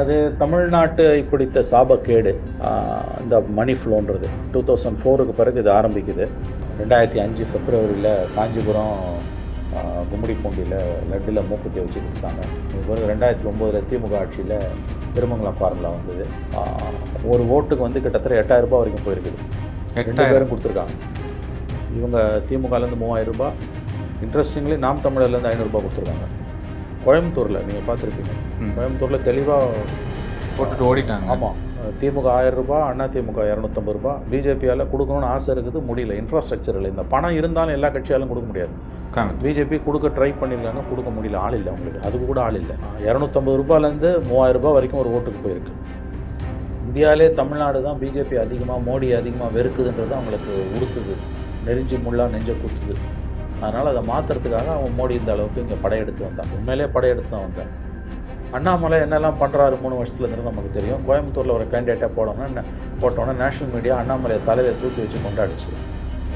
அது தமிழ்நாட்டை பிடித்த சாபக்கேடு இந்த மணி ஃப்ளோன்றது. டூ தௌசண்ட் ஃபோருக்கு பிறகு இது ஆரம்பிக்குது. ரெண்டாயிரத்தி அஞ்சு பிப்ரவரியில் காஞ்சிபுரம் ஆஹ் கும்மிடிப்பூண்டியில் லட்டில் மூக்குத்தி வச்சு கொடுத்தாங்க பிறகு ரெண்டாயிரத்தி ஒம்போதில் திமுக ஆட்சியில் திருமங்கலம் ஃபார்முலா வந்தது. ஒரு ஓட்டுக்கு வந்து கிட்டத்தட்ட எட்டாயிரம் ரூபாய் வரைக்கும் போயிருக்குது. ரெண்டு எட்டாயிரம். பேரும் கொடுத்துருக்காங்க. இவங்க திமுகலேருந்து மூவாயிரம் ரூபாய். இன்ட்ரெஸ்டிங்லி நாம் தமிழர்லேருந்து ஐநூறுரூபா கொடுத்துருக்காங்க. கோயம்புத்தூரில் நீங்கள் பார்த்துருப்பீங்க. கோயம்புத்தூரில் தெளிவாக போட்டுட்டு ஓடிட்டாங்க. ஆமாம் திமுக ஆயிரம் ரூபாய் அண்ணா திமுக இரநூத்தம்பது ரூபாய் பிஜேபியால் கொடுக்கணும்னு ஆசை இருக்குது முடியல. இன்ஃப்ராஸ்ட்ரக்சர் இல்லை. இந்த பணம் இருந்தாலும் எல்லா கட்சியாலும் கொடுக்க முடியாது. பிஜேபி கொடுக்க ட்ரை பண்ணியிருக்காங்க கொடுக்க முடியல. ஆள் இல்லை அவங்களுக்கு. அதுக்கு கூட ஆள் இல்லை. இரநூத்தம்பது ரூபாயிலேருந்து மூவாயிரம் ரூபாய் வரைக்கும் ஒரு ஓட்டுக்கு போயிருக்கு. இந்தியாவிலே தமிழ்நாடு தான் பிஜேபி அதிகமாக மோடி அதிகமாக வெறுக்குதுன்றது அவங்களுக்கு உறுத்துது. நெறிஞ்சி முள்ளா நெஞ்ச குத்துது. அதனால் அதை மாற்றுறதுக்காக அவன் மோடி இந்த அளவுக்கு இங்கே படையெடுத்து வந்தான். உண்மையிலே படையெடுத்து தான் வந்தேன். அண்ணாமலை என்னெல்லாம் பண்ணுறாரு மூணு வருஷத்துலேருந்து நமக்கு தெரியும். கோயம்புத்தூரில் ஒரு கேண்டிடேட்டாக போடணும்னா என்ன போட்டோன்னா நேஷனல் மீடியா அண்ணாமலையை தலையில் தூக்கி வச்சு கொண்டாடிச்சு.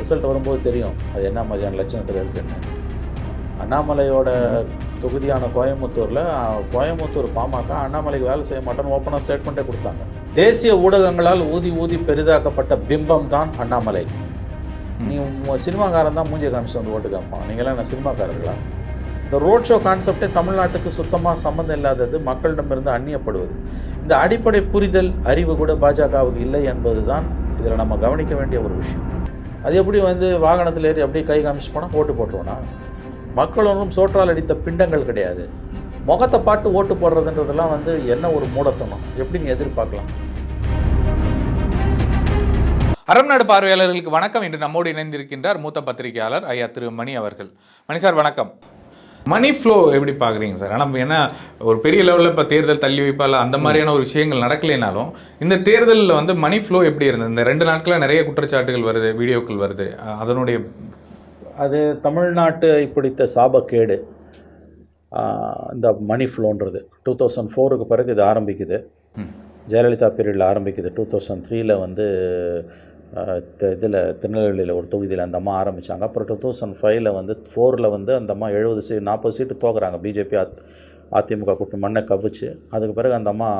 ரிசல்ட் வரும்போது தெரியும். அது என்ன மாதிரியான லட்சணத்தில் இருக்குன்னு. அண்ணாமலையோட தொகுதியான கோயம்புத்தூரில் கோயம்புத்தூர் பாமக அண்ணாமலைக்கு வேலை செய்ய மாட்டேன்னு ஓப்பனாக ஸ்டேட்மெண்ட்டே கொடுத்தாங்க. தேசிய ஊடகங்களால் ஊதி ஊதி பெரிதாக்கப்பட்ட பிம்பம் தான் அண்ணாமலை. நீ சினிமாக்காரன் தான் மூஞ்சிய காமிச்சு வந்து ஓட்டு காப்பான் நீங்களாம் என்ன சினிமாக்காரர்களா? இந்த ரோட் ஷோ கான்செப்டே தமிழ்நாட்டுக்கு சுத்தமாக சம்மந்தம் இல்லாதது மக்களிடமிருந்து அந்நியப்படுவது. இந்த அடிப்படை புரிதல் அறிவு கூட பாஜகவுக்கு இல்லை என்பது தான் இதில் நம்ம கவனிக்க வேண்டிய ஒரு விஷயம். அது எப்படி வந்து வாகனத்தில் ஏறி அப்படியே கை காமிச்சு போனால் ஓட்டு போட்டுருவோன்னா மக்கள் ஒன்றும் சோற்றால் அடித்த பிண்டங்கள் கிடையாது. முகத்தை பார்த்து ஓட்டு போடுறதுன்றதெல்லாம் வந்து என்ன ஒரு மூடத்தனம்? எப்படி நீ எதிர்பார்க்கலாம்? அறம் நாடு பார்வையாளர்களுக்கு வணக்கம். இன்று நம்மோடு இணைந்திருக்கின்றார் மூத்த பத்திரிகையாளர் ஐயா திரு மணி அவர்கள். மணி சார் வணக்கம். மணி ஃப்ளோ எப்படி பார்க்குறீங்க சார்? ஆனால் ஏன்னா ஒரு பெரிய லெவலில் இப்போ தேர்தல் தள்ளி வைப்பால அந்த மாதிரியான ஒரு விஷயங்கள் நடக்கலைனாலும் இந்த தேர்தலில் வந்து மணி ஃப்ளோ எப்படி இருந்தது? இந்த ரெண்டு நாட்களில் நிறைய குற்றச்சாட்டுகள் வருது வீடியோக்கள் வருது. அதனுடைய அது தமிழ்நாட்டை பிடித்த சாபக்கேடு. இந்த மணி ஃப்ளோன்றது டூ தௌசண்ட் ஃபோருக்கு பிறகு இது ஆரம்பிக்குது. ஜெயலலிதா பீரியடில் ஆரம்பிக்குது. டூ தௌசண்ட் த்ரீல வந்து இதில் திருநெல்வேலியில் ஒரு தொகுதியில் அந்த அம்மா ஆரம்பித்தாங்க அப்புறம் டூ தௌசண்ட் ஃபைவ்ல வந்து ஃபோரில் வந்து அந்த அம்மா எழுபது சீட் நாற்பது சீட்டு தோக்குறாங்க. பிஜேபி அத் அதிமுக கூட்டம் மண்ணை கவிச்சு. அதுக்கு பிறகு அந்த அம்மா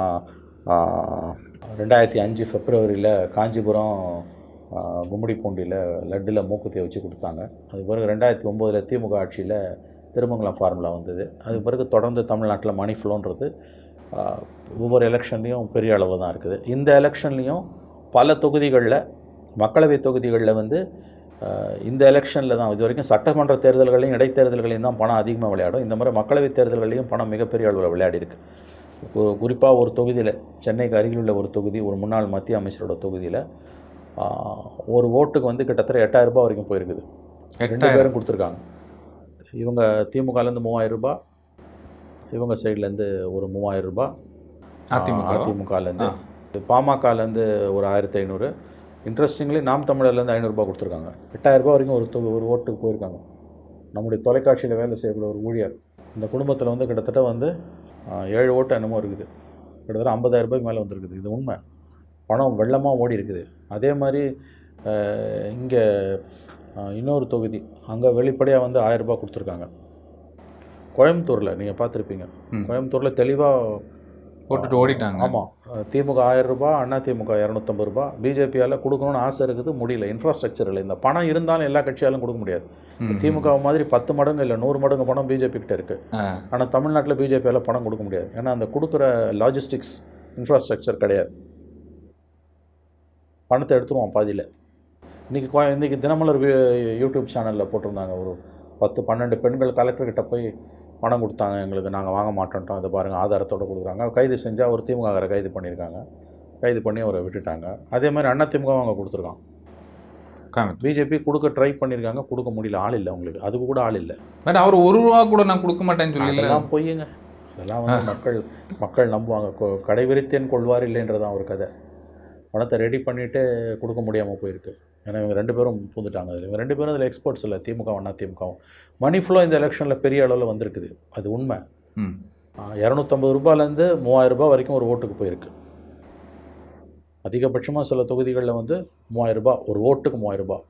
ரெண்டாயிரத்தி அஞ்சு பிப்ரவரியில் காஞ்சிபுரம் ஆஹ், கும்மிடிப்பூண்டியில் லட்டில் மூக்குத்தியை வச்சு கொடுத்தாங்க. அதுக்கு பிறகு ரெண்டாயிரத்தி ஒம்போதில் திமுக ஆட்சியில் திருமங்கலம் ஃபார்முலா வந்தது. அதுக்கு பிறகு தொடர்ந்து தமிழ்நாட்டில் மணி ஃப்ளோன்றது ஒவ்வொரு எலெக்ஷன்லேயும் பெரிய அளவு தான் இருக்குது. இந்த எலெக்ஷன்லேயும் பல தொகுதிகளில் மக்களவை தொகுதிகளில் வந்து இந்த எலெக்ஷனில் தான் இது வரைக்கும் சட்டமன்ற தேர்தல்களையும் இடைத்தேர்தல்களையும் தான் பணம் அதிகமாக விளையாடும். இந்த மாதிரி மக்களவை தேர்தல்களையும் பணம் மிகப்பெரிய அளவில் விளையாடி இருக்கு. குறிப்பாக ஒரு தொகுதியில் சென்னைக்கு அருகில் உள்ள ஒரு தொகுதி ஒரு முன்னாள் மத்திய அமைச்சரோட தொகுதியில் ஒரு ஓட்டுக்கு வந்து கிட்டத்தட்ட எட்டாயிரம் ரூபாய் வரைக்கும் போயிருக்குது. ரெண்டு பேரும் கொடுத்துருக்காங்க. இவங்க திமுகலேருந்து மூவாயிரம் ரூபாய் இவங்க சைட்லேருந்து ஒரு மூவாயிரம் ரூபாய் அதிமுக அதிமுகலேருந்து பாமகலேருந்து ஒரு ஆயிரத்தி ஐநூறு இன்ட்ரெஸ்டிங்லி நாம் தமிழர்லேருந்து ஐநூறுரூபா கொடுத்துருக்காங்க. எட்டாயிரம் ரூபாய் வரைக்கும் ஒரு தொகு ஒரு ஓட்டுக்கு போயிருக்காங்க. நம்முடைய தொலைக்காட்சியில் வேலை செய்யக்கூடிய ஒரு ஊழியர் இந்த குடும்பத்தில் வந்து கிட்டத்தட்ட வந்து ஏழு ஓட்டு என்னமோ இருக்குது. கிட்டத்தட்ட ஐம்பதாயிரம் ரூபாய்க்கு மேலே வந்திருக்குது. இது உண்மை. பணம் வெள்ளமாக ஓடி இருக்குது. அதே மாதிரி இங்கே இன்னொரு தொகுதி அங்கே வெளிப்படையாக வந்து ஆயிரம் ரூபாய் கொடுத்துருக்காங்க. கோயம்புத்தூரில் நீங்கள் பார்த்துருப்பீங்க. கோயம்புத்தூரில் தெளிவாக போட்டுட்டு ஓடிட்டாங்க ஆமாம் திமுக ஆயிரம் ரூபாய் அண்ணா திமுக இரநூத்தம்பது ரூபாய் பிஜேபியால் கொடுக்கணும்னு ஆசை இருக்குது முடியல இன்ஃப்ராஸ்ட்ரக்சர் இல்லை இந்த பணம் இருந்தாலும் எல்லா கட்சியாலும் கொடுக்க முடியாது. திமுக மாதிரி பத்து மடங்கு இல்லை நூறு மடங்கு பணம் பிஜேபி கிட்ட இருக்குது ஆ. ஆனால் தமிழ்நாட்டில் பிஜேபியால் பணம் கொடுக்க முடியாது ஏன்னா அந்த கொடுக்குற லாஜிஸ்டிக்ஸ் இன்ஃப்ராஸ்ட்ரக்சர் கிடையாது பணத்தை எடுத்துருவோம் பாதியில் இன்றைக்கி கோ இன்றைக்கி தினமலர் யூடியூப் சேனலில் போட்டிருந்தாங்க ஒரு பத்து பன்னெண்டு பெண்கள் கலெக்டர்கிட்ட போய் பணம் கொடுத்தாங்க எங்களுக்கு நாங்கள் வாங்க மாட்டோன்ட்டோம் அதை பாருங்கள் ஆதாரத்தோடு கொடுக்குறாங்க. கைது செஞ்சால் ஒரு திமுககாரை கைது பண்ணியிருக்காங்க. கைது பண்ணி அவரை விட்டுட்டாங்க. அதே மாதிரி அண்ணா திமுக அவங்க கொடுத்துருக்கான். பிஜேபி கொடுக்க ட்ரை பண்ணியிருக்காங்க கொடுக்க முடியல. ஆள் இல்லை அவங்களுக்கு. அதுக்கு கூட ஆள் இல்லை. பட் அவர் ஒரு ரூபா கூட நான் கொடுக்க மாட்டேன்னு சொல்லல அதெல்லாம் பொய்யுங்க. அதெல்லாம் வந்து மக்கள் மக்கள் நம்புவாங்க. கொ- கடை விரித்தேன் கொள்வார் இல்லைன்றதான் ஒரு கதை. பணத்தை ரெடி பண்ணிவிட்டு கொடுக்க முடியாமல் போயிருக்கு. ஏன்னா இவங்க ரெண்டு பேரும் பூந்துட்டாங்க அதில் இவங்க ரெண்டு பேரும் அதில் எக்ஸ்பர்ட்ஸ் இல்லை. திமுக அண்ணா திமுகவும் மணி ஃப்ளோ இந்த எலெக்ஷனில் பெரிய அளவில் வந்திருக்குது. அது உண்மை. இரநூத்தம்பது ரூபாயிலேருந்து மூவாயிரம் ரூபாய் வரைக்கும் ஒரு ஓட்டுக்கு போயிருக்கு. அதிகபட்சமாக சில தொகுதிகளில் வந்து மூவாயிரம் ரூபாய் ஒரு ஓட்டுக்கு மூவாயிரம் ரூபாய்.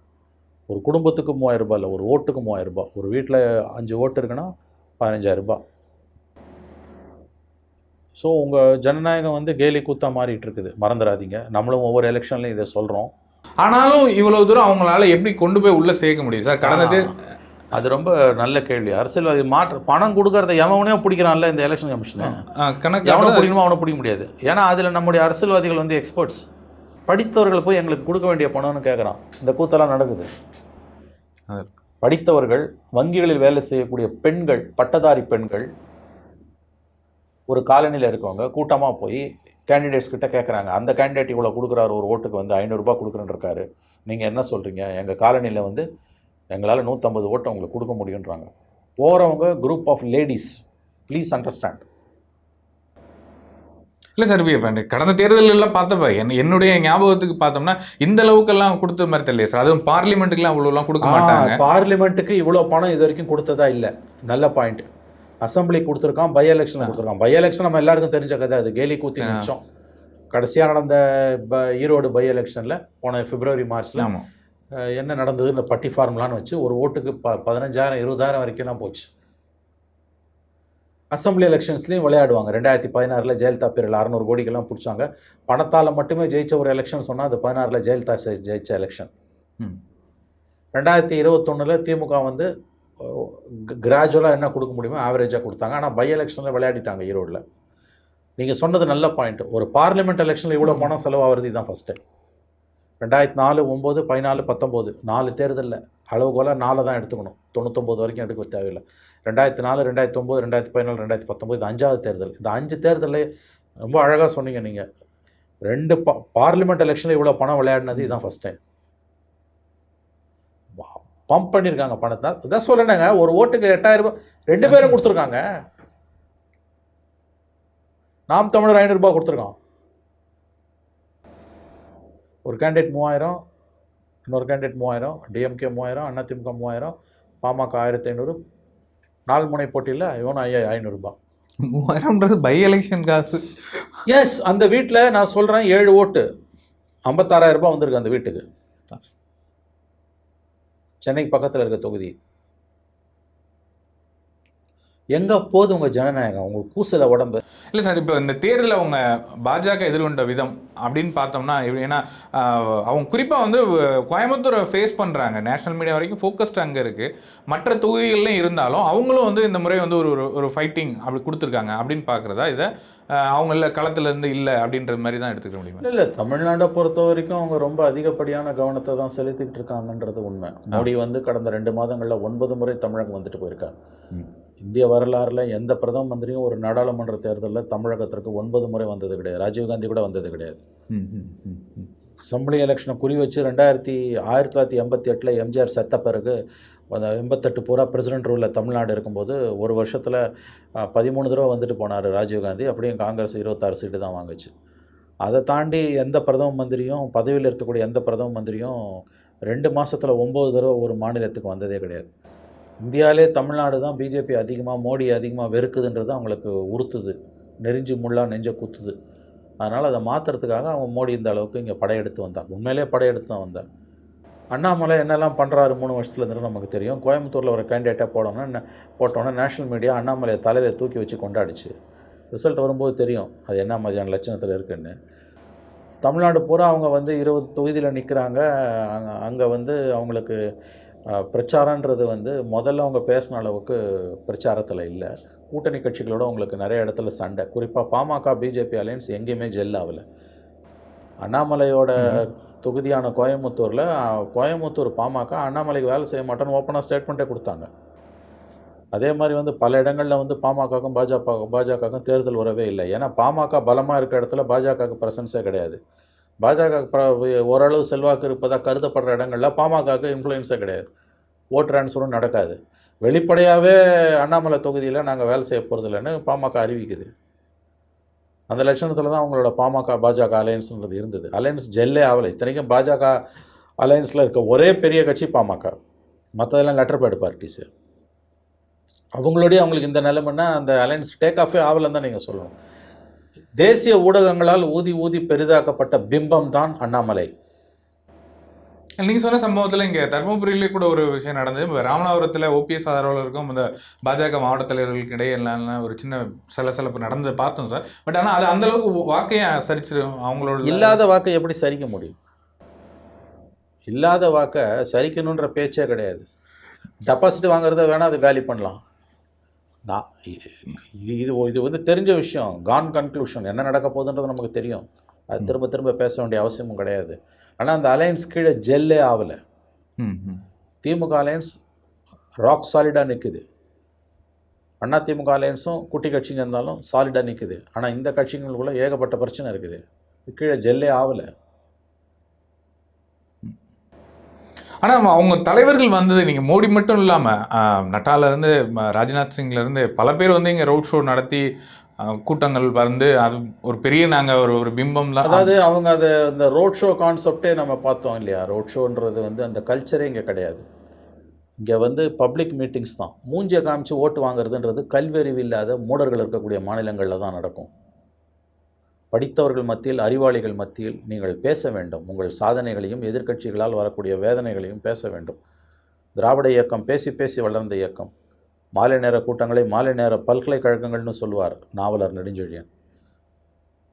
ஒரு குடும்பத்துக்கு மூவாயிரம் ரூபாய் இல்லை ஒரு ஓட்டுக்கு மூவாயிரம் ரூபாய். ஒரு வீட்டில் அஞ்சு ஓட்டு இருக்குன்னா பதினஞ்சாயிரம் ரூபாய். ஸோ உங்கள் ஜனநாயகம் வந்து கேலி கூத்தா மாறிட்டு இருக்குது. மறந்துடாதீங்க. நம்மளும் ஒவ்வொரு எலெக்ஷன்லையும் இதை சொல்கிறோம் ஆனாலும் இவ்வளவு தூரம் அவங்களால எப்படி கொண்டு போய் உள்ள சேர்க்க முடியும் சார்? கடந்த தே- அது ரொம்ப நல்ல கேள்வி. அரசியல்வாதி மாற்ற பணம் கொடுக்கறத எவனே பிடிக்கிறான்ல இந்த எலெக்ஷன் கமிஷனை கணக்கு எவனை பிடிக்கணுமோ அவனை பிடிக்க முடியாது. ஏன்னா அதில் நம்முடைய அரசியல்வாதிகள் வந்து எக்ஸ்பர்ட்ஸ் படித்தவர்கள் போய் எங்களுக்கு கொடுக்க வேண்டிய பணம்னு கேட்குறான் இந்த கூத்தெல்லாம் நடக்குது. படித்தவர்கள் வங்கிகளில் வேலை செய்யக்கூடிய பெண்கள் பட்டதாரி பெண்கள் ஒரு காலனியில் இருக்கவங்க கூட்டமாக போய் கேண்டிடேட்ஸ் கிட்ட கேட்குறாங்க அந்த கேண்டிடேட் இவ்வளோ கொடுக்குறாரு ஒரு ஓட்டுக்கு வந்து ஐநூறுரூபா கொடுக்குறேன்னு இருக்காரு நீங்கள் என்ன சொல்கிறீங்க எங்கள் காலனியில் வந்து எங்களால் நூற்றம்பது ஓட்டு உங்களுக்கு கொடுக்க முடியுன்றாங்க போகிறவங்க group of ladies please understand இல்ல சார் இப்ப கடந்த தேர்தல் எல்லாம் பார்த்தப்ப என் என்னுடைய ஞாபகத்துக்கு பார்த்தோம்னா இந்த அளவுக்கெல்லாம் கொடுத்த மாதிரி தெரியல சார். அதுவும் பார்லிமெண்ட்டுக்குலாம் அவ்வளோ எல்லாம் கொடுக்க மாட்டாங்க. பார்லிமெண்ட்டுக்கு இவ்வளோ பணம் இது வரைக்கும் கொடுத்ததா இல்லை. நல்ல பாயிண்ட் அசம்பிளி கொடுத்துருக்கான் பை எலெக்ஷன் கொடுத்துருக்கான். பை எலெக்ஷன் நம்ம எல்லாருக்கும் தெரிஞ்ச கதை அது. கேலி கூத்தி. மிச்சம். கடைசியாக நடந்த ப ஈரோடு பை எலெக்ஷனில் போன பிப்ரவரி மார்ச்சில் என்ன நடந்தது இந்த பட்டி ஃபார்முலான்னு வச்சு ஒரு ஓட்டுக்கு ப பதினஞ்சாயிரம் இருபதாயிரம் வரைக்கும் தான் போச்சு. அசம்பிளி எலெக்ஷன்ஸ்லையும் விளையாடுவாங்க. ரெண்டாயிரத்தி பதினாறில் ஜெயலலிதா பேரில் அறநூறு கோடிக்கெல்லாம் பிடிச்சாங்க. பணத்தால் மட்டுமே ஜெயிச்ச ஒரு எலெக்ஷன் சொன்னால் அது பதினாறில் ஜெயலலிதா ஜெயிச்ச எலெக்ஷன். ரெண்டாயிரத்தி இருபத்தொன்னில் திமுக வந்து கிராஜுவலாக என்ன கொடுக்க முடியுமோ ஆவரேஜாக கொடுத்தாங்க. ஆனால் பை எலெக்ஷனில் விளையாடிட்டாங்க ஈரோடில். நீங்கள் சொன்னது நல்ல பாயிண்ட் ஒரு பார்லிமெண்ட் எலெக்ஷனில் இவ்வளோ பணம் செலவாகிறது இதுதான் ஃபஸ்ட்டு ரெண்டாயிரத்தி நாலு ஒம்பது பதினாலு பத்தொம்போது நாலு தேர்தலில். அளவுகோலாக நாலு தான் எடுத்துக்கணும். தொண்ணூத்தொம்பது வரைக்கும் எடுக்க தேவையில்லை. ரெண்டாயிரத்தி நாலு ரெண்டாயிரத்தி ஒம்பது ரெண்டாயிரத்தி பதினாலு ரெண்டாயிரத்தி பத்தொம்போது இது அஞ்சாவது தேர்தல். இந்த அஞ்சு தேர்தலில் ரொம்ப அழகாக சொன்னீங்க நீங்கள் ரெண்டு பா பார்லிமெண்ட் எலெக்ஷனில் இவ்வளோ பணம் விளையாடினது இதுதான் ஃபஸ்ட் டைம் பம்ப் பண்ணியிருக்காங்க பணத்தை. இதான் சொல்லணுங்க. ஒரு ஓட்டுக்கு எட்டாயிரம் ரூபாய் ரெண்டு பேரும் கொடுத்துருக்காங்க. நாம் தமிழர் ஐநூறுரூபா கொடுத்துருக்கான் ஒரு கேண்டிடேட் மூவாயிரம் இன்னொரு கேண்டிடேட் மூவாயிரம் டிஎம்கே மூவாயிரம் அதிமுக மூவாயிரம் பாமக ஆயிரத்தி ஐநூறு. நாலு முனை போட்டியில் இவன் ஐயா ஐநூறுரூபா மூவாயிரம்ன்றது பை எலெக்ஷன் காசு. எஸ் அந்த வீட்டில் நான் சொல்கிறேன் ஏழு ஓட்டு. ஐம்பத்தாறாயிரம் ரூபாய் வந்திருக்கு அந்த வீட்டுக்கு. சென்னைக்கு பக்கத்தில் இருக்க தொகுதி. எங்கே போகுது உங்கள் ஜனநாயகம்? உங்களுக்கு கூசல உடம்பு? இல்ல சார் இப்போ இந்த தேர்தலில் அவங்க பாஜக எதிர்கொண்ட விதம் அப்படின்னு பார்த்தோம்னா எப்படி- ஏன்னா அவங்க குறிப்பா வந்து கோயம்புத்தூரை ஃபேஸ் பண்றாங்க. நேஷனல் மீடியா வரைக்கும் ஃபோக்கஸ்ட் அங்க இருக்கு. மற்ற தொகுதிகள்லையும் இருந்தாலும் அவங்களும் வந்து இந்த முறை வந்து ஒரு ஒரு- ஒரு ஃபைட்டிங் அப்படி கொடுத்துருக்காங்க அப்படின்னு பார்க்குறதா? இதை அவங்கள களத்துல இருந்து இல்லை அப்படின்ற மாதிரி தான் எடுத்துக்க முடியுமா? இல்லை இல்லை. தமிழ்நாட்டை பொறுத்த வரைக்கும் அவங்க ரொம்ப அதிகப்படியான கவனத்தை தான் செலுத்திக்கிட்டு இருக்காங்கன்றது உண்மை. மோடி வந்து கடந்த ரெண்டு மாதங்களில் ஒன்பது முறை தமிழகம் வந்துட்டு போயிருக்காங்க. இந்திய வரலாறுல எந்த பிரதம மந்திரியும் ஒரு நாடாளுமன்ற தேர்தலில் தமிழகத்திற்கு ஒன்பது முறை வந்தது கிடையாது. ராஜீவ்காந்தி கூட வந்தது கிடையாது. அசம்பிளி எலெக்ஷனை குறி வச்சு ரெண்டாயிரத்தி ஆயிரத்தி தொள்ளாயிரத்தி எண்பத்தி எட்டில் எம்ஜிஆர் செத்த பிறகு அந்த எண்பத்தெட்டு பூரா பிரசிடென்ட் ரூலில் தமிழ்நாடு இருக்கும்போது ஒரு வருஷத்தில் பதிமூணு தடவை வந்துட்டு போனார் ராஜீவ்காந்தி அப்படியும் காங்கிரஸ் இருபத்தாறு சீட்டு தான் வாங்குச்சு. அதை தாண்டி எந்த பிரதம மந்திரியும் பதவியில் இருக்கக்கூடிய எந்த பிரதம மந்திரியும் ரெண்டு மாசத்துல ஒம்பது தடவை ஒரு மாநிலத்துக்கு வந்ததே கிடையாது. இந்தியாவிலே தமிழ்நாடு தான் பிஜேபி அதிகமாக மோடி அதிகமாக வெறுக்குதுன்றது அவங்களுக்கு உறுத்துது. நெறிஞ்சு முள்ளாக நெஞ்ச குத்துது. அதனால் அதை மாற்றுறதுக்காக அவங்க மோடி இந்த அளவுக்கு இங்கே படையெடுத்து வந்தார். உண்மையிலே படையெடுத்து தான் வந்தார். அண்ணாமலை என்னெல்லாம் பண்ணுறாரு மூணு வருஷத்துலேருந்து நமக்கு தெரியும். கோயம்புத்தூரில் ஒரு கேண்டிடேட்டாக போடணும்னா போட்டோன்னே நேஷனல் மீடியா அண்ணாமலையை தலையில் தூக்கி வச்சு கொண்டாடிச்சு. ரிசல்ட் வரும்போது தெரியும் அது என்ன மாதிரியான லட்சணத்தில் இருக்குன்னு. தமிழ்நாடு பூரா அவங்க வந்து இருபது தொகுதியில் நிற்கிறாங்க அங்கே அங்கே வந்து அவங்களுக்கு பிரச்சாரன்றது வந்து முதல்ல அவங்க பேசின அளவுக்கு பிரச்சாரத்தில் இல்லை. கூட்டணி கட்சிகளோட உங்களுக்கு நிறைய இடத்துல சண்டை. குறிப்பாக பாமக பிஜேபி அலையன்ஸ் எங்கேயுமே ஜெல் ஆகலை. அண்ணாமலையோட தொகுதியான கோயம்புத்தூரில் கோயம்புத்தூர் பாமக அண்ணாமலைக்கு வேலை செய்ய மாட்டேன்னு ஓப்பனாக ஸ்டேட்மெண்ட்டே கொடுத்தாங்க. அதே மாதிரி வந்து பல இடங்களில் வந்து பாமகக்கும் பாஜக பாஜகவுக்கும் தேர்தல் வரவே இல்லை. ஏன்னா பாமக பலமாக இருக்க இடத்துல பாஜகவுக்கு பிரசன்ஸே கிடையாது. பாஜக ஓரளவு செல்வாக்கு இருப்பதாக கருதப்படுற இடங்கள்ல பாமகவுக்கு இன்ஃப்ளூயன்ஸே கிடையாது. ஓட் ட்ரான்ஸ்ஃபரும் நடக்காது. வெளிப்படையாகவே அண்ணாமலை தொகுதியில் நாங்கள் வேலை செய்ய போகிறதில்லன்னு பாமக அறிவிக்குது. அந்த லட்சணத்தில் தான் அவங்களோட பாமக பாஜக அலையன்ஸ்ன்றது இருந்தது. அலையன்ஸ் ஜெல்லே ஆகலை. இத்தனைக்கும் பாஜக அலையன்ஸில் இருக்க ஒரே பெரிய கட்சி பாமக. மற்றதெல்லாம் லெட்டர் பேட் பார்ட்டிஸு அவங்களோடய அவங்களுக்கு இந்த நிலைமைன்னா அந்த அலையன்ஸ் டேக் ஆஃபே ஆகலைன்னு தான் நீங்கள் சொல்லணும். தேசிய ஊடகங்களால் ஊதி ஊதி பெரிதாக்கப்பட்ட பிம்பம் தான் அண்ணாமலை நீங்க சொன்ன சம்பவத்துல இங்க தர்மபுரியிலே கூட ஒரு விஷயம் நடந்தது. இப்ப ராமநாதபுரத்துல ஓபிஎஸ் ஆதரவாளருக்கும் இந்த பாஜக மாவட்ட தலைவர்களுக்கு இடையே எல்லாம் ஒரு சின்ன சலசலப்பு நடந்ததை பார்த்தோம் சார். பட் ஆனா அது அந்த அளவுக்கு வாக்கையும் சரிச்சு அவங்களோட இல்லாத வாக்கை எப்படி சரிக்க முடியும்? இல்லாத வாக்கை சரிக்கணுன்ற பேச்சே கிடையாது. டெபாசிட் வாங்குறத வேணால் அது காலி பண்ணலாம். நான் இது இது இது வந்து தெரிஞ்ச விஷயம். கான் கன்க்ளூஷன் என்ன நடக்க போகுதுன்றது நமக்கு தெரியும். அது திரும்ப திரும்ப பேச வேண்டிய அவசியமும் கிடையாது. ஆனால் அந்த அலையன்ஸ் கீழே ஜெல்லே ஆகலை. திமுக அலையன்ஸ் ராக் சாலிடாக நிற்குது அண்ணா திமுக அலையன்ஸும் குட்டி கட்சிங்க இருந்தாலும் சாலிடாக நிற்குது ஆனால் இந்த கட்சிங்களுக்குள்ள ஏகப்பட்ட பிரச்சனை இருக்குது. இது கீழே ஜெல்லே ஆகலை ஆனால் அவங்க தலைவர்கள் வந்தது நீங்கள் மோடி மட்டும் இல்லாமல் நட்டாலேருந்து ராஜ்நாத் சிங்லேருந்து பல பேர் வந்து இங்கே ரோட் ஷோ நடத்தி கூட்டங்கள் வந்து அது ஒரு பெரிய நாங்கள் ஒரு ஒரு பிம்பம்லாம் அதாவது அவங்க அதை அந்த ரோட் ஷோ கான்செப்டே நம்ம பார்த்தோம் இல்லையா? ரோட் ஷோன்றது வந்து அந்த கல்ச்சரே இங்கே கிடையாது. இங்கே வந்து பப்ளிக் மீட்டிங்ஸ் தான். மூஞ்சியை காமிச்சு ஓட்டு வாங்குறதுன்றது கல்வியறிவு இல்லாத மூடர்கள் இருக்கக்கூடிய மாநிலங்களில் தான் நடக்கும். படித்தவர்கள் மத்தியில் அறிவாளிகள் மத்தியில் நீங்கள் பேச வேண்டும். உங்கள் சாதனைகளையும் எதிர்க்கட்சிகளால் வரக்கூடிய வேதனைகளையும் பேச வேண்டும். திராவிட இயக்கம் பேசி பேசி வளர்ந்த இயக்கம். மாலை நேர கூட்டங்களை மாலை நேர பல்கலைக்கழகங்கள்னு சொல்லுவார் நாவலர் நெடுஞ்செழியன்.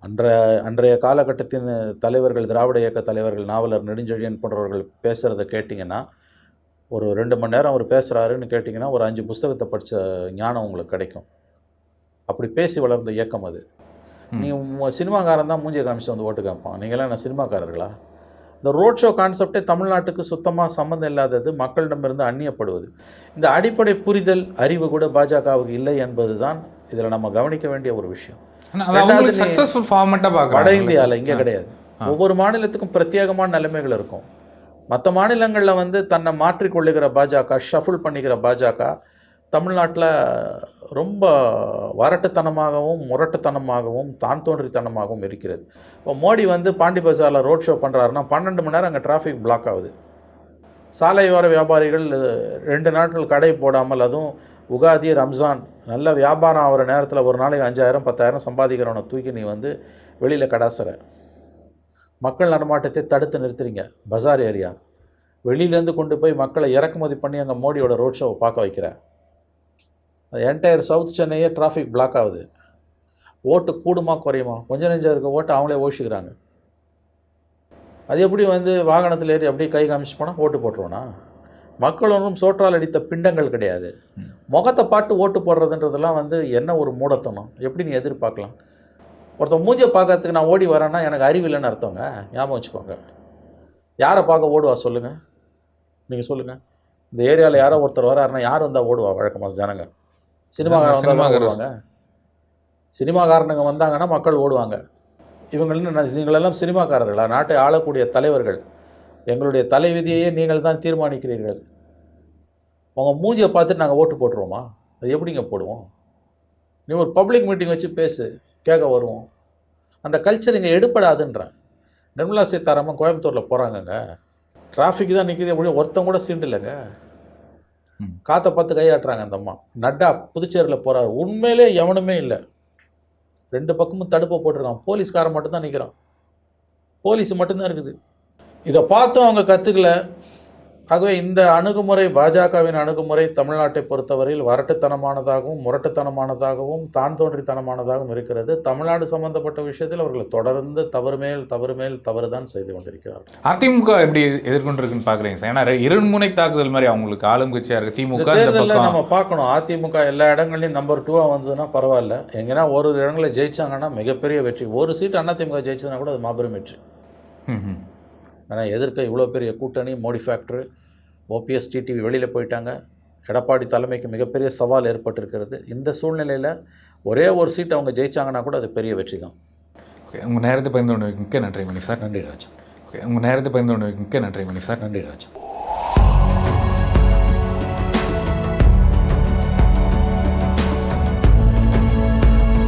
அன்றைய அன்றைய காலகட்டத்தின் தலைவர்கள் திராவிட இயக்க தலைவர்கள் நாவலர் நெடுஞ்செழியன் போன்றவர்கள் பேசுகிறத கேட்டிங்கன்னா ஒரு ரெண்டு மணி நேரம் அவர் பேசுகிறாருன்னு கேட்டிங்கன்னா ஒரு அஞ்சு புஸ்தகத்தை படித்த ஞானம் உங்களுக்கு கிடைக்கும். அப்படி பேசி வளர்ந்த இயக்கம் அது. நீ சினிமாக்காரன் தான் மூஞ்சியை காமிச்சு வந்து ஓட்டு கேட்பான். நீங்களாம் என்ன சினிமாக்காரர்களா? இந்த ரோட் ஷோ கான்செப்டே தமிழ்நாட்டுக்கு சுத்தமாக சம்மந்தம் இல்லாதது மக்களிடமிருந்து அந்நியப்படுவது. இந்த அடிப்படை புரிதல் அறிவு கூட பாஜகவுக்கு இல்லை என்பது தான் இதில் நம்ம கவனிக்க வேண்டிய ஒரு விஷயம். ஃபார்மெட்டா வட இந்தியாவில் இங்கே. கிடையாது. ஒவ்வொரு மாநிலத்துக்கும் பிரத்யேகமான நிலைமைகள் இருக்கும். மற்ற மாநிலங்களில் வந்து தன்னை மாற்றிக்கொள்ளுகிற பாஜக ஷஃபுல் பண்ணிக்கிற பாஜக தமிழ்நாட்டில் ரொம்ப வரட்டுத்தனமாகவும் முரட்டுத்தனமாகவும் தான் தோன்றித்தனமாகவும் இருக்கிறது. இப்போ மோடி வந்து பாண்டி பஜாரில் ரோட் ஷோ பண்ணுறாருன்னா பன்னெண்டு மணி நேரம் அங்கே டிராஃபிக் பிளாக் ஆகுது. சாலையோர வியாபாரிகள் ரெண்டு நாட்கள் கடை போடாமல் அதுவும் உகாதி ரம்ஜான் நல்ல வியாபாரம் ஆகிற நேரத்தில் ஒரு நாளைக்கு அஞ்சாயிரம் பத்தாயிரம் சம்பாதிக்கிறவனை தூக்கி நீ வந்து வெளியில் கடாசுற. மக்கள் நடமாட்டத்தை தடுத்து நிறுத்துறீங்க பஜார் ஏரியா. வெளியிலேருந்து கொண்டு போய் மக்களை இறக்குமதி பண்ணி அங்கே மோடியோட ரோட் ஷோவை பார்க்க வைக்கிறேன் என்டையர் சவுத் சென்னையே டிராஃபிக் பிளாக் ஆகுது. ஓட்டு கூடுமா குறையுமா? கொஞ்சம் நெஞ்சம் இருக்க ஓட்டு அவங்களே ஓசிக்கிறாங்க. அது எப்படி வந்து வாகனத்தில் ஏறி அப்படியே கை காமிச்சு போனால் ஓட்டு போட்டுருவோனா? மக்கள் ஒன்றும் சோற்றால் அடித்த பிண்டங்கள் கிடையாது. முகத்தை பாட்டு ஓட்டு போடுறதுன்றதெல்லாம் வந்து என்ன ஒரு மூடத்தனம்? எப்படி நீ எதிர்பார்க்கலாம்? ஒருத்தன் மூஞ்சியை பார்க்கறதுக்கு நான் ஓடி வரேன்னா எனக்கு அறிவு இல்லைன்னு அர்த்தங்க. ஞாபகம் வச்சுக்கோங்க. யாரை பார்க்க ஓடுவா சொல்லுங்கள் நீங்கள் சொல்லுங்கள் இந்த ஏரியாவில் யாரோ ஒருத்தர் வராருன்னா யார் வந்தால் ஓடுவா? வழக்கமாக ஜனங்க. ஓடுவாங்க. சினிமாக்காரனுங்க வந்தாங்கன்னா மக்கள் ஓடுவாங்க. இவங்க என்ன நீங்களெல்லாம் சினிமாக்காரர்களா? நாட்டை ஆளக்கூடிய தலைவர்கள். எங்களுடைய தலைவிதியையே நீங்கள் தான் தீர்மானிக்கிறீர்கள். உங்கள் மூஞ்சியை பார்த்துட்டு நாங்கள் ஓட்டு போட்டுருவோமா? அது எப்படிங்க போடுவோம்? நீ ஒரு பப்ளிக் மீட்டிங் வச்சு பேசு கேட்க வருவோம். அந்த கல்ச்சர் இங்கே எடுப்படாதுன்றேன் நிர்மலா சீதாராமன் கோயம்புத்தூரில் போகிறாங்கங்க டிராஃபிக் தான் நிற்கிது எப்படி ஒருத்தன் கூட சீண்டு இல்லைங்க. காற்றை பார்த்து கையாட்டுறாங்க அந்த அம்மா. நட்டா புதுச்சேரியில் போகிறார் உண்மையிலே எவனுமே இல்லை. ரெண்டு பக்கமும் தடுப்பை போட்டிருக்கான். போலீஸ்காரன் மட்டும்தான் நிற்கிறான் போலீஸ் மட்டும்தான் இருக்குது. இதை பார்த்தும் அவங்க கற்றுக்கல ஆகவே இந்த அணுகுமுறை பாஜகவின் அணுகுமுறை தமிழ்நாட்டை பொறுத்தவரையில் வரட்டுத்தனமானதாகவும் முரட்டுத்தனமானதாகவும் தான் தோன்றித்தனமானதாகவும் இருக்கிறது. தமிழ்நாடு சம்பந்தப்பட்ட விஷயத்தில் அவர்கள் தொடர்ந்து தவறு மேல் தவறு மேல் தவறு தான் செய்து கொண்டிருக்கிறார்கள். அதிமுக எப்படி எதிர்கொண்டிருக்குன்னு பாக்குறீங்க சார். ஏன்னா இருமுனை தாக்குதல் மாதிரி அவங்களுக்கு ஆளுங்கட்சியா இருக்கு. இந்த திமுக தேர்தலில் நம்ம பார்க்கணும். அதிமுக எல்லா இடங்கள்லையும் நம்பர் டூவாக வந்ததுன்னா பரவாயில்ல. எங்கன்னா ஒரு இடங்களில் ஜெயிச்சாங்கன்னா மிகப்பெரிய வெற்றி. ஒரு சீட் அதிமுக ஜெயிச்சதுன்னா கூட அது மாபெரும் வெற்றி. ஆனால் எதிர்க்க இவ்வளோ பெரிய கூட்டணி மோடி ஃபேக்டரி ஓபிஎஸ் டிடிவி வெளியில் போயிட்டாங்க. எடப்பாடி தலைமைக்கு மிகப்பெரிய சவால் ஏற்பட்டிருக்கிறது. இந்த சூழ்நிலையில் ஒரே ஒரு சீட் அவங்க ஜெயிச்சாங்கன்னா கூட அது பெரிய வெற்றி தான் ஓகே உங்க நேரத்தை பயந்து மிக்க நன்றி மணி சார். நன்றி ராஜா. ஓகே உங்க நேரத்தை பயந்து மிக்க நன்றி மணி சார். நன்றி ராஜா.